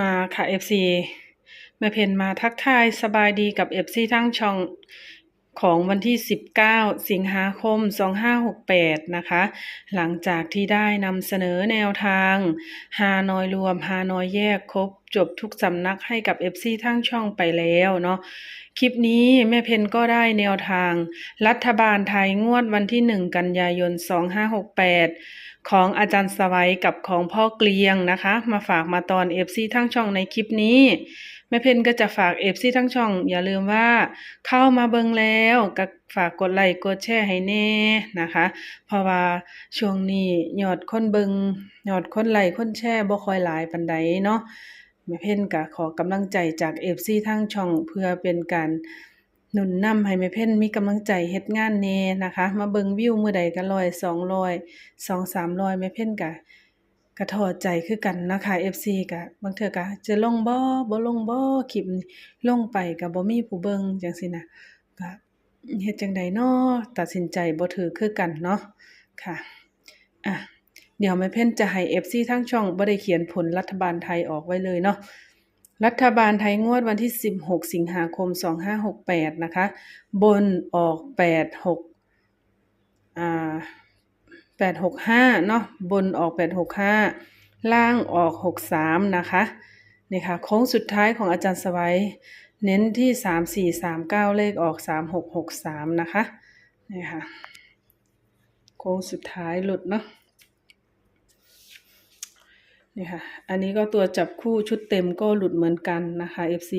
มาค่ะ FC แม่เพนมาทักทายสบายดีกับ FC ทั้งช่องของวันที่ 19 สิงหาคม 2568 นะคะ หลังจากที่ได้นำเสนอแนวทาง ฮานอยรวม ฮานอยแยกครบ จบทุกสำนักให้กับ FC ทั้งช่องไปแล้วเนาะคลิปนี้แม่เพนก็ได้แนวทาง รัฐบาลไทยงวดวันที่ 1 กันยายน 2568 ของอาจารย์สวัยกับของพ่อเกลียงนะคะ มาฝากมาตอน FC ทั้งช่องในคลิปนี้แม่เพนก็จะฝาก FC ทั้งช่อง อย่าลืมว่าเข้ามาเบิงแล้วก็ฝากกดไลค์กดแชร์ให้แน่นะคะ เพราะว่าช่วงนี้ยอดคนเบิงยอดคนไลค์คนแชร์บ่ค่อยหลายปานใดเนาะ แม่เพ่นก็ขอกำลังใจจาก FC ทางช่องเพื่อเป็นการหนุนนำให้แม่เพ่นมีกำลังใจเฮ็ดงานแน่นะคะ มาเบิงวิวมือใดก็100 200 2 300แม่เพ่นก็ก็ท้อใจคือกันนะคะ FC ก็บางเทื่อก็จะลงบ่บ่ลงบ่คลิปลงไปก็บ่มีผู้เบิงจังซี่นะก็เฮ็ดจังไดน้อตัดสินใจบ่ถูกคือกันเนาะค่ะ เดี๋ยวแม่เพ่นจะให้ FC ทั้งช่องบ่ได้เขียนผลรัฐบาลไทยออกไว้เลยเนาะรัฐบาลไทยงวดวันที่ 16 สิงหาคม 2568 นะคะ บนออก 86อ่า865 เนาะบนออก 865 ล่างออก 63 นะคะนี่ค่ะโค้งสุดท้ายของอาจารย์สวัย เน้นที่ 3439 เลขออก 3663 นะคะนี่ค่ะโค้งสุดท้ายหลุดเนาะ นี่ค่ะ อันนี้ก็ตัวจับคู่ชุดเต็มก็หลุดเหมือนกันนะคะ FC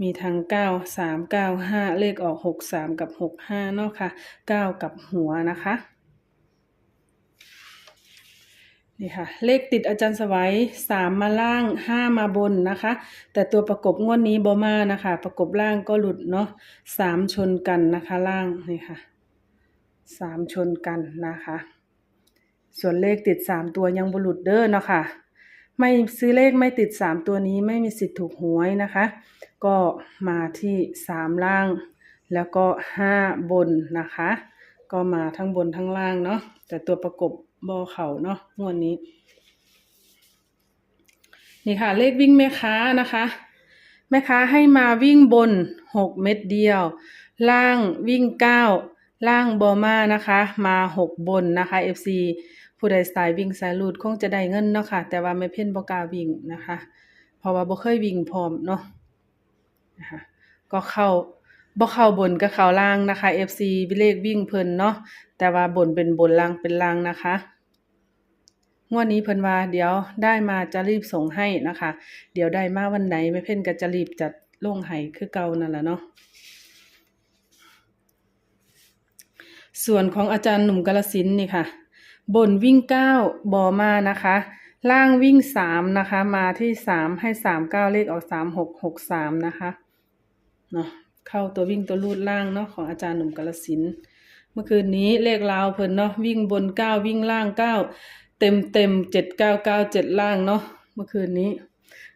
มีทั้ง9 3 9 5 เลขออก 6 3 กับ 6 5 เนาะค่ะ 9 กับหัวนะคะ นี่ค่ะ เลขติดอาจารย์สวัย 3 มาล่าง 5 มาบนนะคะ แต่ตัวประกบงวดนี้บอมานะคะ ประกบล่างก็หลุดเนาะ3ชนกันนะคะล่างนี่ค่ะ 3 ชนกันนะคะ ส่วนเลขติด 3 ตัวยังบหลุดเด้อเนาะค่ะ ไม่ซื้อเลขไม่ติด 3 ตัวนี้ไม่มีสิทธิ์ถูกหวยนะคะ ก็มาที่ 3 ล่าง แล้วก็ 5 บนนะคะ ก็มาทั้งบนทั้งล่างเนาะแต่ตัวประกบบอเข่าเนาะงวดนี้ นี่ค่ะ เลขวิ่งแม่ค้านะคะ แม่ค้าให้มาวิ่งบน 6 เม็ดเดียว ล่างวิ่ง 9 ล่างบอมานะคะ มา 6 บนนะคะ FC ผู้ใดสายวิ่งสายลูดคงจะได้เงินเนาะค่ะ แต่ว่าไม่เพ่นบ่กล้าวิ่งนะคะ เพราะว่าบ่เคยวิ่งพร้อมเนาะนะคะก็เข้าบ่เข้าบนก็เข้าล่างนะคะ FC วิเลขวิ่งเพิ่นเนาะแต่ว่าบนเป็นบนล่างเป็นล่างนะคะงวดนี้เพิ่นว่าเดี๋ยวได้มาจะรีบส่งให้นะคะ เดี๋ยวได้มาวันไหนแม่เพ่นก็จะรีบจัดลงให้คือเก่านั่นแหละเนาะส่วนของอาจารย์หนุ่มกาลสินนี่ค่ะ บนวิ่งเก้าบอมานะคะ ล่างวิ่งสามนะคะ มาที่สามให้สามเก้าเลขออกสามหกหกสามนะคะเนาะเข้าตัววิ่งตัวลูดล่างเนาะของอาจารย์หนุ่มกาลสินเมื่อคืนนี้เลขลาวเพิ่นเนาะวิ่งบนเก้าวิ่งล่างเก้าเต็มเต็มเจ็ดเก้าเก้าเจ็ดล่างเนาะเมื่อคืนนี้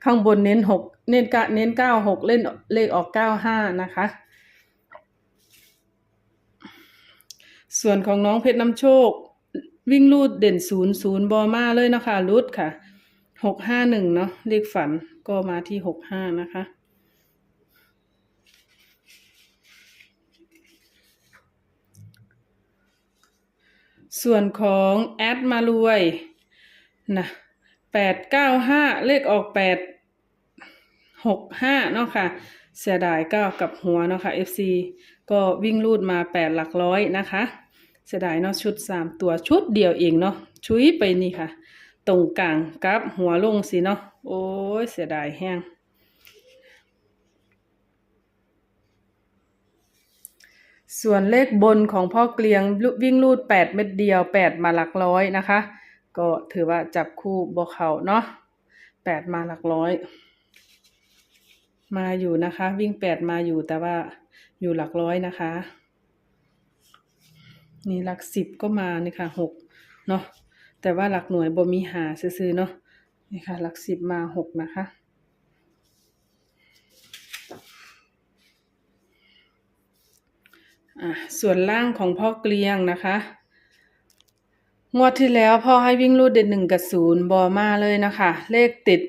ข้างบนเน้นหกเน้นกะเน้นเก้าหกเล่นเลขออกเก้าห้านะคะ ส่วนของน้องเพชรน้ำโชค วิ่งลูดเด่นศูนย์ศูนย์บอมาเลยนะคะรูดค่ะหกห้าหนึ่งเนาะเลขฝันก็มาที่หกห้านะคะส่วนของแอดมารวยนะแปดเก้าห้าเลขออกแปดหกห้าเนาะค่ะ เสียดายเก้ากับหัวเนาะค่ะ FC ก็วิ่งลูดมาแปดหลักร้อยนะคะ เสียดายเนาะชุดสามตัวชุดเดียวเองเนาะชุยไปนี่ค่ะ ตรงกลางกับหัวลงสิเนาะโอ้ยเสียดายแห้งส่วนเลขบนของพ่อเกลียงวิ่งลูดแปดเม็ดเดียวแปดมาหลักร้อยนะคะ ก็ถือว่าจับคู่บอเขาเนาะแปดมาหลักร้อย มาอยู่นะคะ วิ่งแปดมาอยู่แต่ว่าอยู่หลักร้อยนะคะ นี่หลักสิบก็มานี่ค่ะหกเนาะแต่ว่าหลักหน่วยบ่มีหาซื้อๆเนาะนี่ค่ะ หลักสิบมาหกนะคะอะส่วนล่างของพ่อเกลียงนะคะ งวดที่แล้วพ่อให้วิ่งรูดเด่นหนึ่งกับศูนย์บอมาเลยนะคะ เลขติด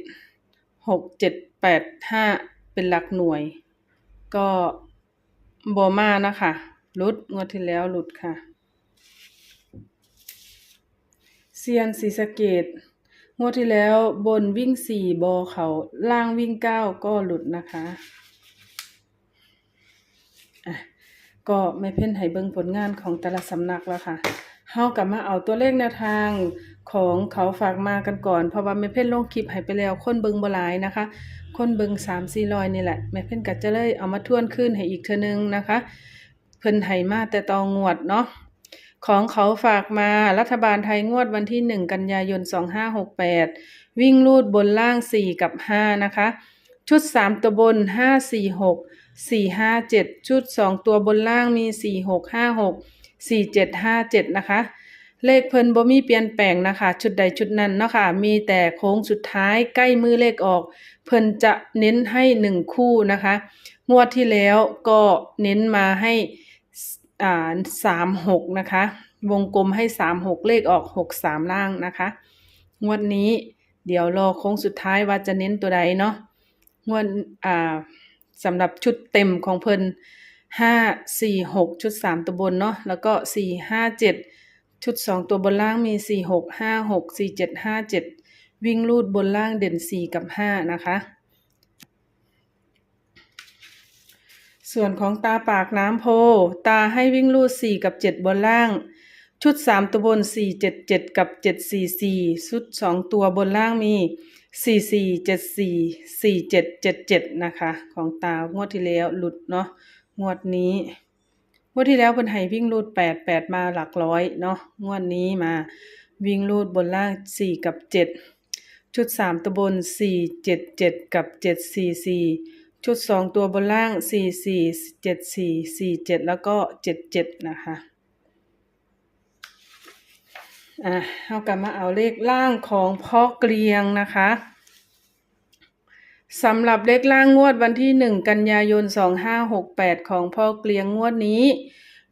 หกเจ็ดแปดห้าเป็นหลักหน่วย ก็บอมานะคะ หลุดงวดที่แล้วหลุดค่ะ เซียนศรีสะเกดงวดที่แล้วบนวิ่งสี่บอเขาล่างวิ่งเก้าก็หลุดนะคะอะก็ไม่เพ่นให้เบิ่งผลงานของแต่ละสำนักแล้วค่ะเฮากลับมาเอาตัวเลขแนวทางของเขาฝากมากันก่อน เพราะว่าไม่เพ่นลงคลิปให้ไปแล้วคนเบิงบ่หลายนะคะ คนเบิงสามสี่ร้อยนี่แหละแม่เพ่นก็จะเลยเอามาทวนขึ้นให้อีกเทอนึงนะคะ เพิ่นให้มาแต่ตองงวดเนาะ ของเขาฝากมารัฐบาลไทยงวดวันที่ 1 กันยายน 2568 วิ่งลูดบนล่าง 4 กับ 5 นะคะ ชุด 3 ตัวบน 5 4 6 4 5 7 ชุด 2 ตัวบนล่างมี 4 6 5 6 4 7 5 7 นะคะ เลขเพิ่นบ่มีเปลี่ยนแปลงนะคะ ชุดใดชุดนั้นเนาะคะ่ะมีแต่โค้งสุดท้ายใกล้มือเลขออก เพิ่นจะเน้นให้ 1 คู่นะคะ งวดที่แล้วก็เน้นมาให้ สามหกนะคะ วงกลมให้สามหกเลขออกหกสามล่างนะคะ งวดนี้เดี๋ยวรอโค้งสุดท้ายว่าจะเน้นตัวใดเนาะงวดอ่าสำหรับชุดเต็มของเพิ่นห้าสี่หกชุดสามตัวบนเนาะแล้วก็สี่ห้าเจ็ดชุดสองตัวบนล่างมีสี่หกห้าหกสี่เจ็ดห้าเจ็ดวิ่งลูดบนล่างเด่นสี่กับห้านะคะ ส่วนของตาปากน้ำโพ ตาให้วิ่งลูดสี่กับเจ็ดบนล่าง ชุดสามตัวบนสี่เจ็ดเจ็ดกับเจ็ดสี่สี่ชุดสองตัวบนล่างมีสี่สี่เจ็ดสี่สี่เจ็ดเจ็ดเจ็ดนะคะ ของตางวดที่แล้วหลุดเนาะงวดนี้งวดที่แล้วเป็นให้วิ่งลูดแปดแปดมาหลักร้อยเนาะงวดนี้มาวิ่งลูดบนล่างสี่กับเจ็ดชุดสามตัวบนสี่เจ็ดเจ็ดกับเจ็ดสี่สี่ ชุดสองตัวบนล่างสี่สี่เจ็ดสี่สี่เจ็ดแล้วก็เจ็ดเจ็ดนะคะอะเอากลับมาเอาเลขล่างของพ่อเกลียงนะคะสำหรับเลขล่างงวดวันที่หนึ่งกันยายนสองห้าหกแปดของพ่อเกลียงงวดนี้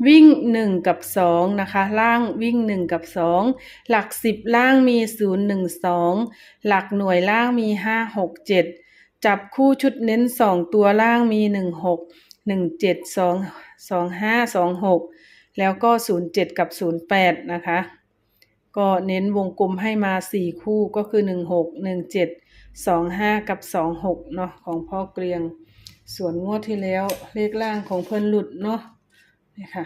วิ่งหนึ่งกับสองนะคะ ล่างวิ่งหนึ่งกับสองหลักสิบล่างมีศูนย์หนึ่งสองหลักหน่วยล่างมีห้าหกเจ็ด จับคู่ชุดเน้นสองตัวล่างมีหนึ่งหกหนึ่งเจ็ดสองสองห้าสองหกแล้วก็ศูนย์เจ็ดกับศูนย์แปดนะคะ ก็เน้นวงกลมให้มาสี่คู่ก็คือหนึ่งหกหนึ่งเจ็ดสองห้ากับสองหกเนาะของพ่อเกรียง ส่วนงวดที่แล้วเลขล่างของเพิ่นหลุดเนาะนี่ค่ะ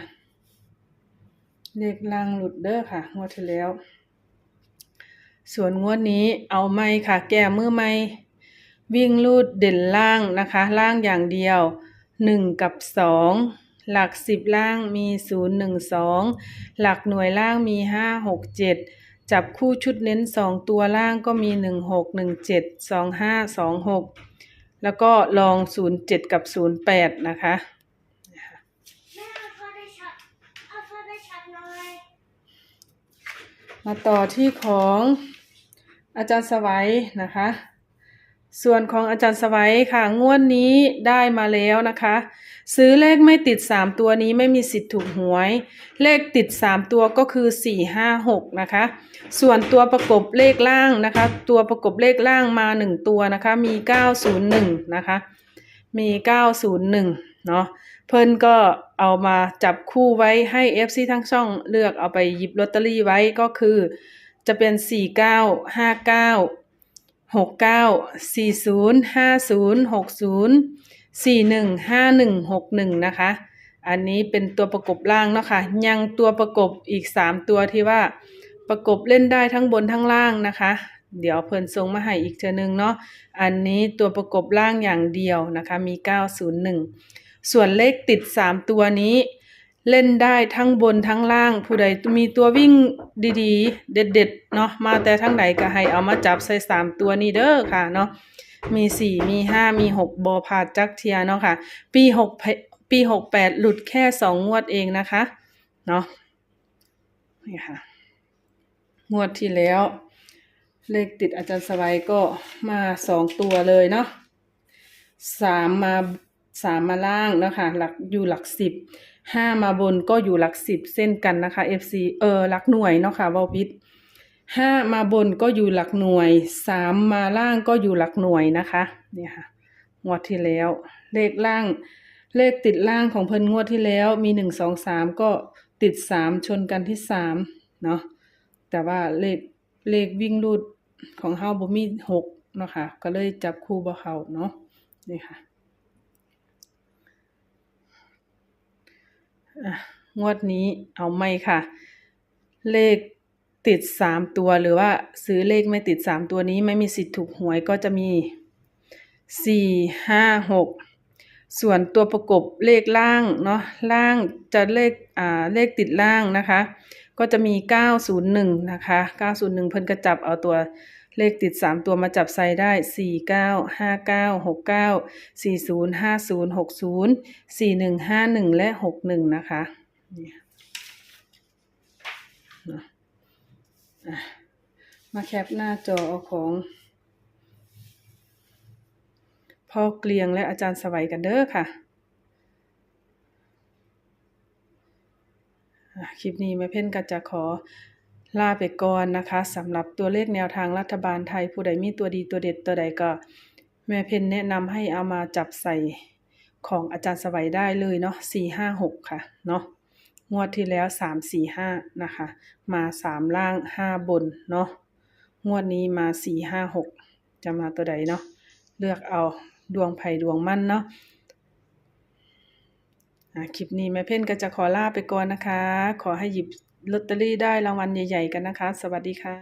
เลขล่างหลุดเด้อค่ะ งวดที่แล้ว ส่วนงวดนี้เอาไม่ค่ะ แก้มือไม่ วิ่งลูดเด่นล่างนะคะ ล่างอย่างเดียวหนึ่งกับสองหลักสิบล่างมีศูนย์หนึ่งสองหลักหน่วยล่างมีห้าหกเจ็ดจับคู่ชุดเน้นสองตัวล่างก็มีหนึ่งหกหนึ่งเจ็ดสองห้าสองหกแล้วก็ลองศูนย์เจ็ดกับศูนย์แปดนะคะแม่เอาโทรศัพท์เอาโทรศัพท์หน่อยมาต่อที่ของอาจารย์สวัยนะคะ ส่วนของอาจารย์สวัยค่ะ งวดนี้ได้มาแล้วนะคะ ซื้อเลขไม่ติด 3 ตัวนี้ไม่มีสิทธิ์ถูกหวย เลขติด 3 ตัวก็คือ 4 5 6 นะคะ ส่วนตัวประกบเลขล่างนะคะ ตัวประกบเลขล่างมา 1 ตัวนะคะ มี 901 นะคะ มี 901 เนาะเพิ่นก็เอามาจับคู่ไว้ให้ FC ทั้งช่องเลือกเอาไปหยิบลอตเตอรี่ไว้ก็คือ จะเป็น 49 59 69 40 50 60 41 51 61นะคะ อันนี้เป็นตัวประกบล่างเนาะค่ะยังตัวประกบอีก3ตัวที่ว่าประกบเล่นได้ทั้งบนทั้งล่างนะคะ เดี๋ยวเพิ่นส่งมาให้อีกเทื่อนึงเนาะ อันนี้ตัวประกบล่างอย่างเดียวนะคะ มี 901 ส่วนเลขติด 3 ตัวนี้ เล่นได้ทั้งบนทั้งล่าง ผู้ใดมีตัววิ่งดีๆ เด็ดๆเนาะมาแต่ทั้งไหนก็ให้เอามาจับใส่3ตัวนี้เด้อค่ะเนาะมี4มี5มี6บอพาดจักเทียเนาะค่ะ ปี6ปี68หลุดแค่2งงวดเองนะคะเนาะนี่ค่ะ งวดที่แล้ว เลขติดอาจารย์สวัยก็มาสองตัวเลยเนาะสามมาสามมาล่างเนาะคะหลักอยู่หลักสิบ ห้ามาบนก็อยู่หลักสิบเส้นกันนะคะ FC เออหลักหน่วยเนาะค่ะวอลพิษห้ามาบนก็อยู่หลักหน่วยสามมาล่างก็อยู่หลักหน่วยนะคะเนี่ยค่ะงวดที่แล้ว เลขล่าง เลขติดล่างของเพิ่นงวดที่แล้วมีหนึ่งสองสามก็ติดสามชนกันที่สามเนาะแต่ว่าเลขเลขวิ่งรูดของเฮาบ่มีหกเนาะค่ะก็เลยจับคู่บ่เขาเนาะนี่ค่ะอะ งวดนี้เอาไม่ค่ะ เลขติดสามตัวหรือว่าซื้อเลขไม่ติดสามตัวนี้ไม่มีสิทธิ์ถูกหวยก็จะมีสี่ห้าหกส่วนตัวประกบเลขล่างเนาะล่างจะเลขอ่าเลขติดล่างนะคะ ก็จะมีเก้าศูนย์หนึ่งนะคะเก้าศูนย์หนึ่งเพิ่นก็จับเอาตัว เลขติดสามตัวมาจับใส่ได้สี่เก้าห้าเก้าหกเก้าสี่ศูนย์ห้าศูนย์หกศูนย์สี่หนึ่งห้าหนึ่งและหกหนึ่งนะคะมาแคปหน้าจอเอาของพ่อเกลียงและอาจารย์สวัยกันเด้อค่ะอะคลิปนี้แม่เพ่นก็จะขอ ลาไปก่อนนะคะสำหรับตัวเลขแนวทางรัฐบาลไทยผู้ใดมีตัวดีตัวเด็ดตัวใดก็ แม่เพนแนะนำให้เอามาจับใส่ของอาจารย์สวัยได้เลยเนาะสี่ห้าหกค่ะเนาะงวดที่แล้วสามสี่ห้านะคะ มาสามล่างห้าบนเนาะงวดนี้มาสี่ห้าหกจะมาตัวใดเนาะเลือกเอาดวงไผ่ดวงมั่นเนาะอะคลิปนี้แม่เพ่นก็จะขอลาไปก่อนนะคะ ขอให้หยิบ ลอตเตอรี่ได้รางวัลใหญ่ ๆ กันนะคะ สวัสดีค่ะ